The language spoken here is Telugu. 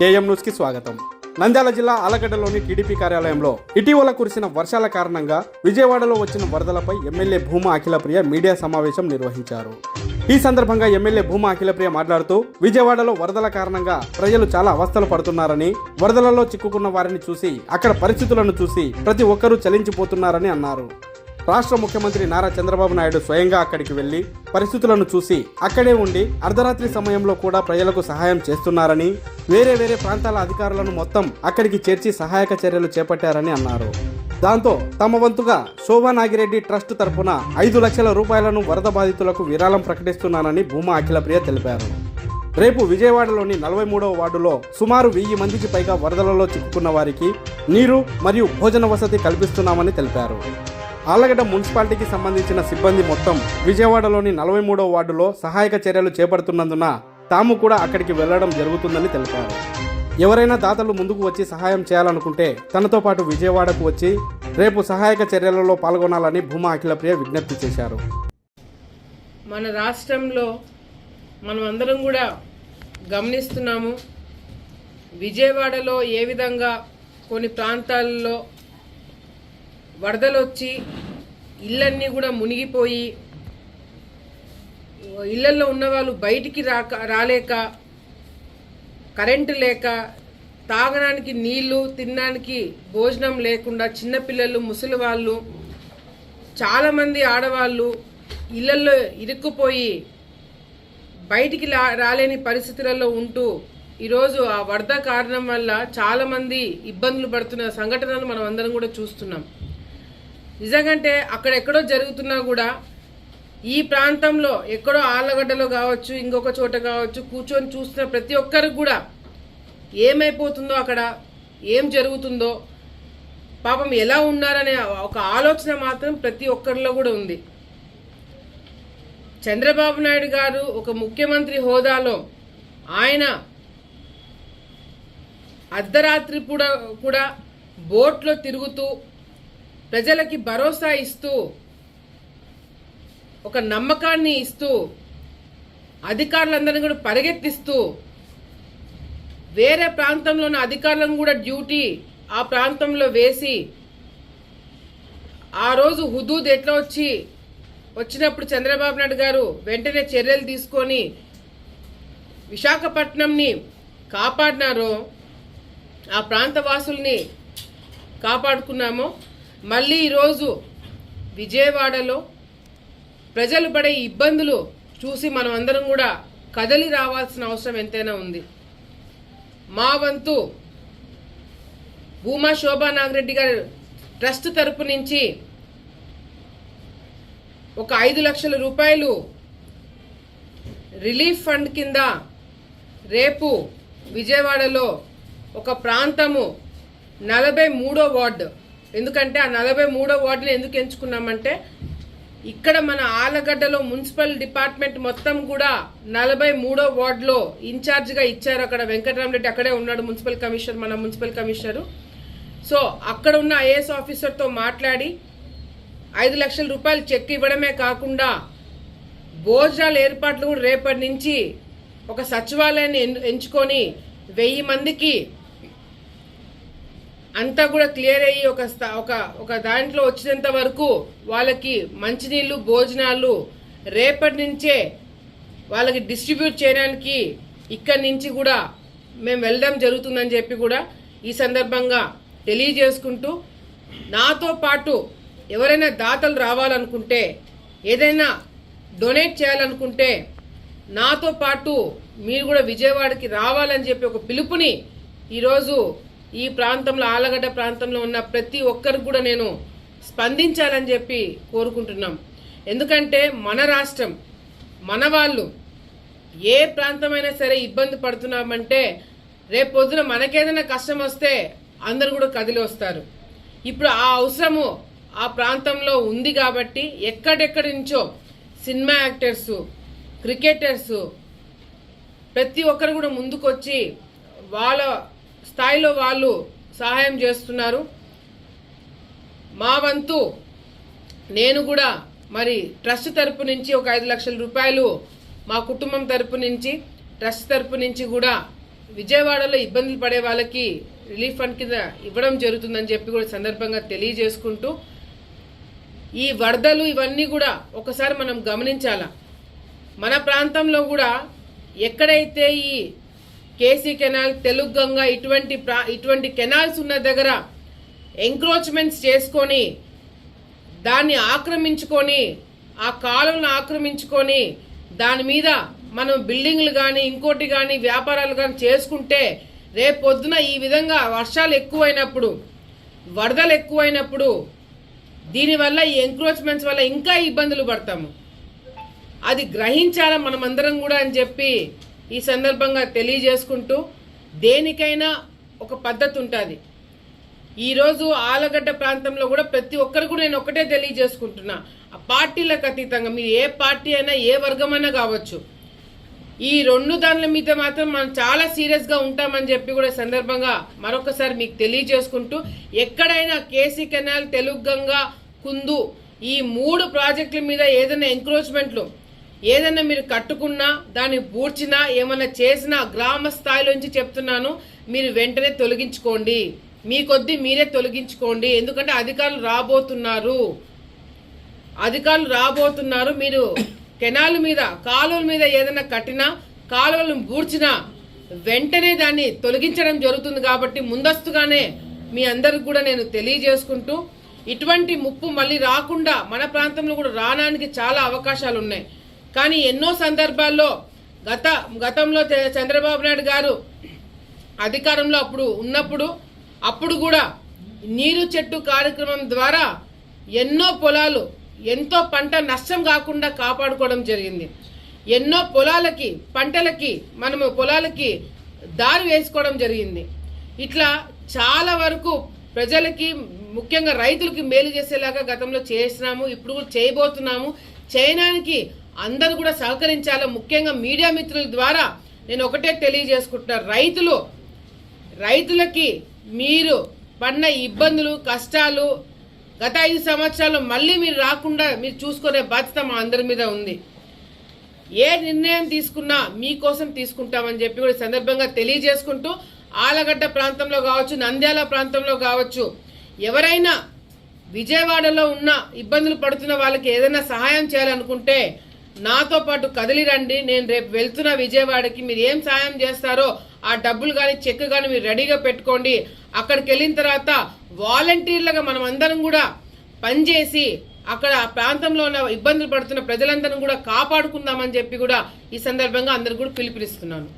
కేఎం న్యూస్కి స్వాగతం. నంద్యాల జిల్లా ఆలగడ్డలోని టీడీపీ కార్యాలయంలో ఇటీవల కురిసిన వర్షాల కారణంగా విజయవాడలో వచ్చిన వరదలపై ఎమ్మెల్యే భూమా అఖిలప్రియ మీడియా సమావేశం నిర్వహించారు. ఈ సందర్భంగా ఎమ్మెల్యే భూమా అఖిలప్రియ మాట్లాడుతూ విజయవాడలో వరదల కారణంగా ప్రజలు చాలా అవస్థలు పడుతున్నారని వరదలలో చిక్కుకున్న వారిని చూసి అక్కడ పరిస్థితులను చూసి ప్రతి ఒక్కరూ చలించిపోతున్నారని అన్నారు. రాష్ట్ర ముఖ్యమంత్రి నారా చంద్రబాబు నాయుడు స్వయంగా అక్కడికి వెళ్ళి పరిస్థితులను చూసి అక్కడే ఉండి అర్ధరాత్రి సమయంలో కూడా ప్రజలకు సహాయం చేస్తున్నారని వేరే వేరే ప్రాంతాల అధికారులను మొత్తం అక్కడికి చేర్చి సహాయక చర్యలు చేపట్టారని అన్నారు. దాంతో తమ వంతుగా శోభా నాగిరెడ్డి ట్రస్ట్ తరపున ఐదు లక్షల రూపాయలను వరద బాధితులకు విరాళం ప్రకటిస్తున్నానని భూమా అఖిలప్రియ తెలిపారు. రేపు విజయవాడలోని నలభై మూడవ వార్డులో సుమారు వెయ్యి మందికి పైగా వరదలలో చిక్కుకున్న వారికి నీరు మరియు భోజన వసతి కల్పిస్తున్నామని తెలిపారు. ఆళ్ళగడ్డ మున్సిపాలిటీకి సంబంధించిన సిబ్బంది మొత్తం విజయవాడలోని నలభై మూడవ వార్డులో సహాయక చర్యలు చేపడుతున్నందున తాము కూడా అక్కడికి వెళ్ళడం జరుగుతుందని తెలిపారు. ఎవరైనా దాతలు ముందుకు వచ్చి సహాయం చేయాలనుకుంటే తనతో పాటు విజయవాడకు వచ్చి రేపు సహాయక చర్యలలో పాల్గొనాలని భూమా అఖిలప్రియ విజ్ఞప్తి చేశారు. మన రాష్ట్రంలో మనం అందరం కూడా గమనిస్తున్నాము విజయవాడలో ఏ విధంగా కొన్ని ప్రాంతాల్లో వరదలు వచ్చి ఇళ్ళన్నీ కూడా మునిగిపోయి ఇళ్ళల్లో ఉన్నవాళ్ళు బయటికి రాక రాలేక కరెంటు లేక తాగడానికి నీళ్ళు తినడానికి భోజనం లేకుండా చిన్నపిల్లలు ముసలి వాళ్ళు చాలామంది ఆడవాళ్ళు ఇళ్ళల్లో ఇరుక్కుపోయి బయటికి రాలేని పరిస్థితులలో ఉంటూ ఈరోజు ఆ వరద కారణం వల్ల చాలామంది ఇబ్బందులు పడుతున్న సంఘటనలు మనం అందరం కూడా చూస్తున్నాం. నిజంగంటే అక్కడ ఎక్కడో జరుగుతున్నా కూడా ఈ ప్రాంతంలో ఎక్కడో ఆళ్ళగడ్డలో కావచ్చు ఇంకొక చోట కావచ్చు కూర్చొని చూస్తున్న ప్రతి ఒక్కరికి కూడా ఏమైపోతుందో అక్కడ ఏం జరుగుతుందో పాపం ఎలా ఉన్నారనే ఒక ఆలోచన మాత్రం ప్రతి ఒక్కరిలో కూడా ఉంది. చంద్రబాబు నాయుడు గారు ఒక ముఖ్యమంత్రి హోదాలో ఆయన అర్ధరాత్రి కూడా కూడా బోట్లో తిరుగుతూ ప్రజలకి భరోసా ఇస్తూ ఒక నమ్మకాన్ని ఇస్తూ అధికారులందరినీ కూడా పరిగెత్తిస్తూ వేరే ప్రాంతంలో ఉన్న అధికారులను కూడా డ్యూటీ ఆ ప్రాంతంలో వేసి ఆ రోజు హుదూద్ ఎట్లా వచ్చి వచ్చినప్పుడు చంద్రబాబు నాయుడు గారు వెంటనే చర్యలు తీసుకొని విశాఖపట్నంని కాపాడినారో ఆ ప్రాంత వాసుల్ని కాపాడుకున్నామో మళ్ళీ ఈరోజు విజయవాడలో ప్రజలు పడే ఇబ్బందులు చూసి మనం అందరం కూడా కదలి రావాల్సిన అవసరం ఎంతైనా ఉంది. మా వంతు భూమా శోభా నాగిరెడ్డి గారి ట్రస్ట్ తరపు నుంచి ఒక ఐదు లక్షల రూపాయలు రిలీఫ్ ఫండ్ కింద రేపు విజయవాడలో ఒక ప్రాంతము నలభై మూడో వార్డు ఎందుకంటే ఆ నలభై మూడో వార్డుని ఎందుకు ఎంచుకున్నామంటే ఇక్కడ మన ఆలగడ్డలో మున్సిపల్ డిపార్ట్మెంట్ మొత్తం కూడా నలభై మూడో వార్డులో ఇన్ఛార్జ్గా ఇచ్చారు అక్కడ వెంకటరామరెడ్డి. అక్కడే ఉన్నాడు మున్సిపల్ కమిషనర్ మన మున్సిపల్ కమిషనరు. సో అక్కడ ఉన్న ఐఏఎస్ ఆఫీసర్తో మాట్లాడి ఐదు లక్షల రూపాయలు చెక్ ఇవ్వడమే కాకుండా భోజనాల ఏర్పాట్లు కూడా రేపటి నుంచి ఒక సచివాలయాన్ని ఎంచుకొని వెయ్యి మందికి అంతా కూడా క్లియర్ అయ్యి ఒక ఒక ఒక దాంట్లో వచ్చినంత వరకు వాళ్ళకి మంచినీళ్ళు భోజనాలు రేపటి నుంచే వాళ్ళకి డిస్ట్రిబ్యూట్ చేయడానికి ఇక్కడి నుంచి కూడా మేము వెళ్ళడం జరుగుతుందని చెప్పి కూడా ఈ సందర్భంగా తెలియజేసుకుంటూ నాతో పాటు ఎవరైనా దాతలు రావాలనుకుంటే ఏదైనా డొనేట్ చేయాలనుకుంటే నాతో పాటు మీరు కూడా విజయవాడకి రావాలని చెప్పి ఒక పిలుపుని ఈరోజు ఈ ప్రాంతంలో ఆలగడ్డ ప్రాంతంలో ఉన్న ప్రతి ఒక్కరికి కూడా నేను స్పందించాలని చెప్పి కోరుకుంటున్నాం. ఎందుకంటే మన రాష్ట్రం మన వాళ్ళు ఏ ప్రాంతమైనా సరే ఇబ్బంది పడుతున్నామంటే రేపు పొద్దున మనకేదైనా కష్టం వస్తే అందరు కూడా కదిలి వస్తారు. ఇప్పుడు ఆ అవసరము ఆ ప్రాంతంలో ఉంది కాబట్టి ఎక్కడెక్కడి నుంచో సినిమా యాక్టర్స్ క్రికెటర్స్ ప్రతి ఒక్కరు కూడా ముందుకొచ్చి వాళ్ళ స్థాయిలో వాళ్ళు సహాయం చేస్తున్నారు. మా వంతు నేను కూడా మరి ట్రస్ట్ తరపు నుంచి ఒక ఐదు లక్షల రూపాయలు మా కుటుంబం తరపు నుంచి ట్రస్ట్ తరపు నుంచి కూడా విజయవాడలో ఇబ్బందులు పడే వాళ్ళకి రిలీఫ్ ఫండ్ కింద ఇవ్వడం జరుగుతుందని చెప్పి కూడా సందర్భంగా తెలియజేసుకుంటూ ఈ వరదలు ఇవన్నీ కూడా ఒకసారి మనం గమనించాలా? మన ప్రాంతంలో కూడా ఎక్కడైతే ఈ కేసీ కెనాల్ తెలుగు గంగ ఇటువంటి ప్రా ఇటువంటి కెనాల్స్ ఉన్న దగ్గర ఎంక్రోచ్మెంట్స్ చేసుకొని దాన్ని ఆక్రమించుకొని ఆ కాలువలను ఆక్రమించుకొని దాని మీద మనం బిల్డింగ్లు కానీ ఇంకోటి కానీ వ్యాపారాలు కానీ చేసుకుంటే రేపు పొద్దున ఈ విధంగా వర్షాలు ఎక్కువైనప్పుడు వరదలు ఎక్కువైనప్పుడు దీనివల్ల ఈ ఎంక్రోచ్మెంట్స్ వల్ల ఇంకా ఇబ్బందులు పడతాము. అది గ్రహించాలా మనమందరం కూడా అని చెప్పి ఈ సందర్భంగా తెలియజేసుకుంటూ దేనికైనా ఒక పద్ధతి ఉంటుంది. ఈరోజు ఆలగడ్డ ప్రాంతంలో కూడా ప్రతి ఒక్కరు కూడా నేను ఒకటే తెలియజేసుకుంటున్నా. ఆ పార్టీలకు అతీతంగా మీరు ఏ పార్టీ అయినా ఏ వర్గమైనా కావచ్చు ఈ రెండు దానిల మీద మాత్రం మనం చాలా సీరియస్గా ఉంటామని చెప్పి కూడా సందర్భంగా మరొకసారి మీకు తెలియజేసుకుంటూ ఎక్కడైనా కేసీ కెనాల్ తెలుగు గంగా కుందు ఈ మూడు ప్రాజెక్టుల మీద ఏదైనా ఎంక్రోచ్మెంట్లు ఏదైనా మీరు కట్టుకున్నా దాన్ని పూడ్చినా ఏమైనా చేసినా గ్రామ స్థాయిలోంచి చెప్తున్నాను మీరు వెంటనే తొలగించుకోండి. మీ కొద్దీ మీరే తొలగించుకోండి. ఎందుకంటే అధికారులు రాబోతున్నారు. అధికారులు రాబోతున్నారు. మీరు కెనాల్ మీద కాలువల మీద ఏదైనా కట్టినా కాలువలను బూడ్చినా వెంటనే దాన్ని తొలగించడం జరుగుతుంది కాబట్టి ముందస్తుగానే మీ అందరికి కూడా నేను తెలియజేసుకుంటూ ఇటువంటి ముప్పు మళ్ళీ రాకుండా మన ప్రాంతంలో కూడా రావడానికి చాలా అవకాశాలు ఉన్నాయి కానీ ఎన్నో సందర్భాల్లో గత గతంలో చంద్రబాబు నాయుడు గారు అధికారంలో అప్పుడు ఉన్నప్పుడు అప్పుడు కూడా నీరు చెట్టు కార్యక్రమం ద్వారా ఎన్నో పొలాలు ఎంతో పంట నష్టం కాకుండా కాపాడుకోవడం జరిగింది. ఎన్నో పొలాలకి పంటలకి మనము పొలాలకి దారి వేసుకోవడం జరిగింది. ఇట్లా చాలా వరకు ప్రజలకి ముఖ్యంగా రైతులకి మేలు చేసేలాగా గతంలో చేసినాము ఇప్పుడు కూడా చేయబోతున్నాము. చేయడానికి అందరూ కూడా సహకరించాలి? ముఖ్యంగా మీడియా మిత్రుల ద్వారా నేను ఒకటే తెలియజేసుకుంటున్నా. రైతులు రైతులకి మీరు పడిన ఇబ్బందులు కష్టాలు గత ఐదు సంవత్సరాలు మళ్ళీ మీరు రాకుండా మీరు చూసుకునే బాధ్యత మా అందరి మీద ఉంది. ఏ నిర్ణయం తీసుకున్నా మీకోసం తీసుకుంటామని చెప్పి కూడా సందర్భంగా తెలియజేసుకుంటూ ఆలగడ్డ ప్రాంతంలో కావచ్చు నంద్యాల ప్రాంతంలో కావచ్చు ఎవరైనా విజయవాడలో ఉన్న ఇబ్బందులు పడుతున్న వాళ్ళకి ఏదైనా సహాయం చేయాలనుకుంటే నాతో పాటు కదిలి రండి నేను రేపు వెళ్తున్న విజయవాడకి మీరు ఏం సహాయం చేస్తారో ఆ డబ్బులు కానీ చెక్ కానీ మీరు రెడీగా పెట్టుకోండి. అక్కడికి వెళ్ళిన తర్వాత వాలంటీర్లుగా మనం అందరం కూడా పనిచేసి అక్కడ ఆ ప్రాంతంలో ఉన్న ఇబ్బందులు పడుతున్న ప్రజలందరం కూడా కాపాడుకుందామని చెప్పి కూడా ఈ సందర్భంగా అందరు కూడా పిలుపునిస్తున్నాను.